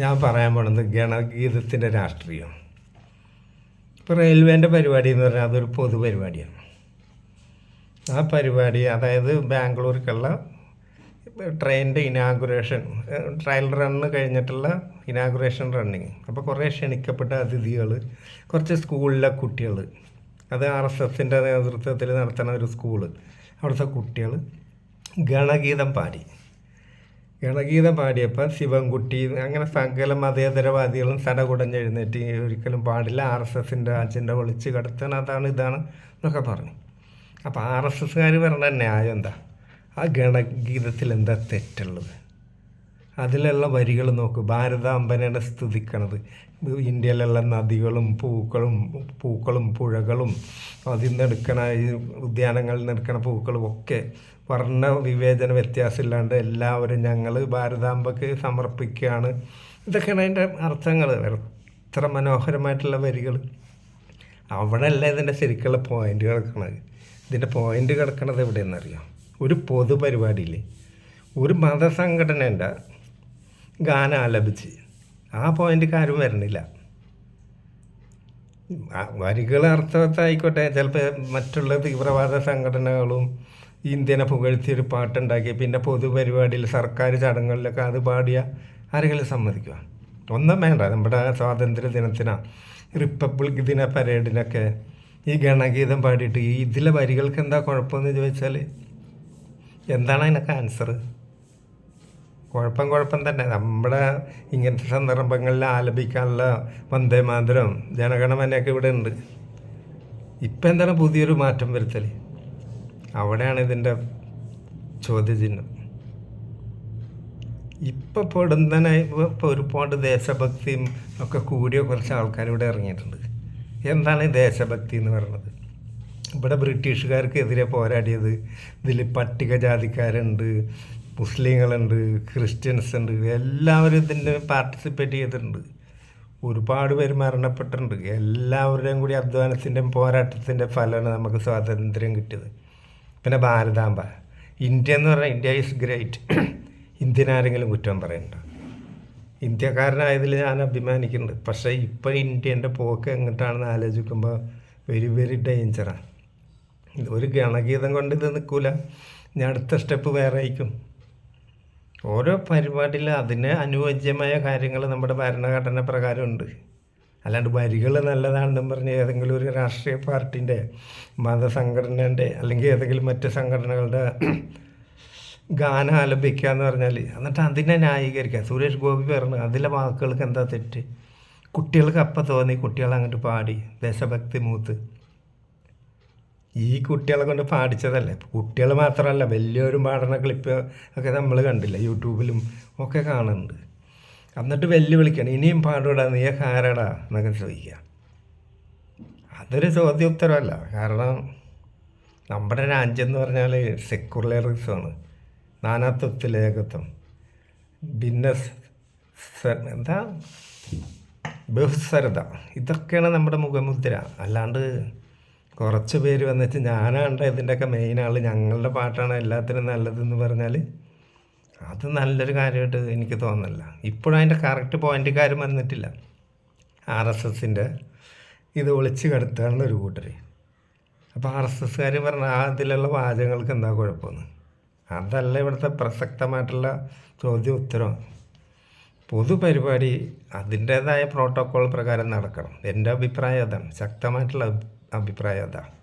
ഞാൻ പറയാൻ പോണത് ഗണഗീതത്തിന്റെ രാഷ്ട്രീയം. ഇപ്പോൾ റെയിൽവേന്റെ പരിപാടി എന്ന് പറഞ്ഞാൽ അതൊരു പൊതു പരിപാടിയാണ്. ആ പരിപാടി അതായത് ബാംഗ്ലൂർക്കുള്ള ട്രെയിനിന്റെ ഇനാഗുറേഷൻ ട്രയൽ റണ്ണ് കഴിഞ്ഞിട്ടുള്ള ഇനാഗുറേഷൻ റണ്ണിങ്. അപ്പോൾ കുറേ ക്ഷണിക്കപ്പെട്ട അതിഥികൾ കുറച്ച് സ്കൂളിലെ കുട്ടികൾ അത് ആർ എസ് എസിന്റെ നേതൃത്വത്തിൽ നടത്തുന്ന ഒരു സ്കൂൾ. അവിടുത്തെ കുട്ടികൾ ഗണഗീതം പാടി. ഗണഗീതം പാടിയപ്പോൾ ശിവൻകുട്ടി അങ്ങനെ സകല മതേതരവാദികളും സടകുടഞ്ഞെഴുന്നേറ്റ് ഒരിക്കലും പാടില്ല. ആർ എസ് എസിന്റെ അജണ്ട ഒളിച്ച് കടത്തണം അതാണ് ഇതാണ് എന്നൊക്കെ പറഞ്ഞു. അപ്പോൾ ആർ എസ് എസ്സുകാർ പറഞ്ഞ ന്യായം എന്താ? ആ ഗണഗീതത്തിൽ എന്താ തെറ്റുള്ളത്? അതിലുള്ള വരികൾ നോക്കൂ. ഭാരതാംബനെ സ്തുതിക്കണത്. ഇന്ത്യയിലുള്ള നദികളും പൂക്കളും പൂക്കളും പുഴകളും അതിൽ നിന്ന് എടുക്കണ ഈ ഉദ്യാനങ്ങളിൽ നിന്ന് എടുക്കണ പൂക്കളും ഒക്കെ വർണ വിവേചന വ്യത്യാസമില്ലാണ്ട് എല്ലാവരും ഞങ്ങൾ ഭാരതാംബക്ക് സമർപ്പിക്കുകയാണ്. ഇതൊക്കെയാണ് അതിന്റെ അർത്ഥങ്ങൾ. എത്ര മനോഹരമായിട്ടുള്ള വരികൾ. അവിടെ അല്ല ഇതിന്റെ ശരിക്കുള്ള പോയിന്റ് കിടക്കണത്. ഇതിന്റെ പോയിന്റ് കിടക്കണത് എവിടെയെന്നറിയാം? ഒരു പൊതുപരിപാടിയിൽ ഒരു മതസംഘടനേന്റെ ഗാനം ആലപിച്ച്. ആ പോയിന്റിൽ ആരും വരണില്ല വരികൾ അർത്ഥവത്തായിക്കോട്ടെ. ചിലപ്പോൾ മറ്റുള്ള തീവ്രവാദ സംഘടനകളും ഇന്ത്യനെ പുകഴ്ത്തിയൊരു പാട്ടുണ്ടാക്കി. പിന്നെ പൊതുപരിപാടിയിൽ സർക്കാർ ചടങ്ങുകളിലൊക്കെ അത് പാടിയ ആരെങ്കിലും സമ്മതിക്കുക ഒന്നും വേണ്ട. നമ്മുടെ സ്വാതന്ത്ര്യ ദിനത്തിനാ റിപ്പബ്ലിക് ദിന പരേഡിനൊക്കെ ഈ ഗണഗീതം പാടിയിട്ട് ഈ ഇതിലെ വരികൾക്ക് എന്താ കുഴപ്പമെന്ന് ചോദിച്ചാൽ എന്താണ് അതിനൊക്കെ ആൻസർ കുഴപ്പം കുഴപ്പം തന്നെ. നമ്മുടെ ഇങ്ങനത്തെ സന്ദർഭങ്ങളിൽ ആലപിക്കാനുള്ള വന്ദേ മാതരം ജനഗണമനയൊക്കെ ഇവിടെ ഉണ്ട്. ഇപ്പം എന്താണ് പുതിയൊരു മാറ്റം വരുത്തൽ അവിടെയാണ് ഇതിന്റെ ചോദ്യചിഹ്നം. ഇപ്പം പൊടുന്നനെ ഇപ്പോൾ ഒരുപാട് ദേശഭക്തിയും ഒക്കെ കൂടിയ കുറച്ച് ആൾക്കാർ ഇവിടെ ഇറങ്ങിയിട്ടുണ്ട്. എന്താണ് ദേശഭക്തി എന്ന് പറയുന്നത്? ഇവിടെ ബ്രിട്ടീഷുകാർക്കെതിരെ പോരാടിയത്. ഇതിൽ പട്ടികജാതിക്കാരുണ്ട്. മുസ്ലിങ്ങളുണ്ട് ക്രിസ്ത്യൻസ് ഉണ്ട് എല്ലാവരും ഇതിന്റെ പാർട്ടിസിപ്പേറ്റ് ചെയ്തിട്ടുണ്ട്. ഒരുപാട് പേര് മരണപ്പെട്ടിട്ടുണ്ട്. എല്ലാവരുടെയും കൂടി അധ്വാനത്തിന്റെയും പോരാട്ടത്തിന്റെ ഫലമാണ് നമുക്ക് സ്വാതന്ത്ര്യം കിട്ടിയത്. പിന്നെ ഭാരതാംബ. ഇന്ത്യ എന്ന് പറഞ്ഞാൽ ഇന്ത്യ ഈസ് ഗ്രേറ്റ് ഇന്ത്യൻ ആരെങ്കിലും കുറ്റം പറയണ്ട. ഇന്ത്യക്കാരനായതിൽ ഞാൻ അഭിമാനിക്കുന്നുണ്ട്. പക്ഷേ ഇപ്പോൾ ഇന്ത്യന്റെ പോക്ക് എങ്ങോട്ടാണെന്ന് ആലോചിക്കുമ്പോൾ വെരി വെരി ഡേഞ്ചറാണ് ഒരു ഗണഗീതം കൊണ്ട് ഇത് നിൽക്കില്ല ഞാൻ അടുത്ത സ്റ്റെപ്പ് വേറെ ആയിരിക്കും ഓരോ പരിപാടിയിൽ അതിന് അനുയോജ്യമായ കാര്യങ്ങൾ നമ്മുടെ ഭരണഘടന പ്രകാരമുണ്ട്. അല്ലാണ്ട് വരികൾ നല്ലതാണെന്നും പറഞ്ഞ് ഏതെങ്കിലും ഒരു രാഷ്ട്രീയ പാർട്ടീന്റെ മതസംഘടനേന്റെ അല്ലെങ്കിൽ ഏതെങ്കിലും മറ്റ് സംഘടനകളുടെ ഗാനം ആലപിക്കുക എന്ന് പറഞ്ഞാൽ എന്നിട്ട് അതിനെ ന്യായീകരിക്കുക. സുരേഷ് ഗോപി പറഞ്ഞു അതിലെ വാക്കുകൾക്ക് എന്താ തെറ്റ്? കുട്ടികൾക്ക് അപ്പം തോന്നി കുട്ടികൾ അങ്ങോട്ട് പാടി. ദേശഭക്തി മൂത്ത്. ഈ കുട്ടികളെ കൊണ്ട് പാടിച്ചതല്ലേ? കുട്ടികൾ മാത്രമല്ല വലിയൊരു പാടുന്ന ക്ലിപ്പ് ഒക്കെ നമ്മൾ കണ്ടില്ല യൂട്യൂബിലും ഒക്കെ കാണുന്നുണ്ട്. എന്നിട്ട് വെല്ലുവിളിക്കണം ഇനിയും പാടൂടാ നീ ആരടാ എന്നൊക്കെ ചോദിക്കുക. അതൊരു ചോദ്യോത്തരമല്ല കാരണം നമ്മുടെ രാജ്യം എന്ന് പറഞ്ഞാൽ സെക്കുലറിസമാണ് നാനാത്വത്തിൽ ഏകത്വം. ബിന്നസ് എന്താ? ബഹുസ്വരത. ഇതൊക്കെയാണ് നമ്മുടെ മുഖമുദ്ര. അല്ലാണ്ട് കുറച്ച് പേര് വന്നിട്ട് ഞാനാണ്ട് ഇതിന്റെയൊക്കെ മെയിൻ ആൾ ഞങ്ങളുടെ പാട്ടാണ് എല്ലാത്തിനും നല്ലതെന്ന് പറഞ്ഞാൽ അത് നല്ലൊരു കാര്യമായിട്ട് എനിക്ക് തോന്നുന്നില്ല. ഇപ്പോഴും അതിന്റെ കറക്റ്റ് പോയിന്റുകാരും വന്നിട്ടില്ല. ആർ എസ് എസിന്റെ ഇത് ഒളിച്ച് കടത്തുകയാണ് ഒരു കൂട്ടർ അപ്പോൾ ആർ എസ് എസ്സുകാർ പറഞ്ഞ ആ ഇതിലുള്ള വാചകങ്ങൾക്ക് എന്താ കുഴപ്പമെന്ന്? അതല്ല ഇവിടുത്തെ പ്രസക്തമായിട്ടുള്ള ചോദ്യം ഉത്തരം. പൊതുപരിപാടി അതിന്റേതായ പ്രോട്ടോക്കോൾ പ്രകാരം നടക്കണം. എന്റെ അഭിപ്രായം അതാണ്. ശക്തമായിട്ടുള്ള അഭിപ്രായം അതാണ്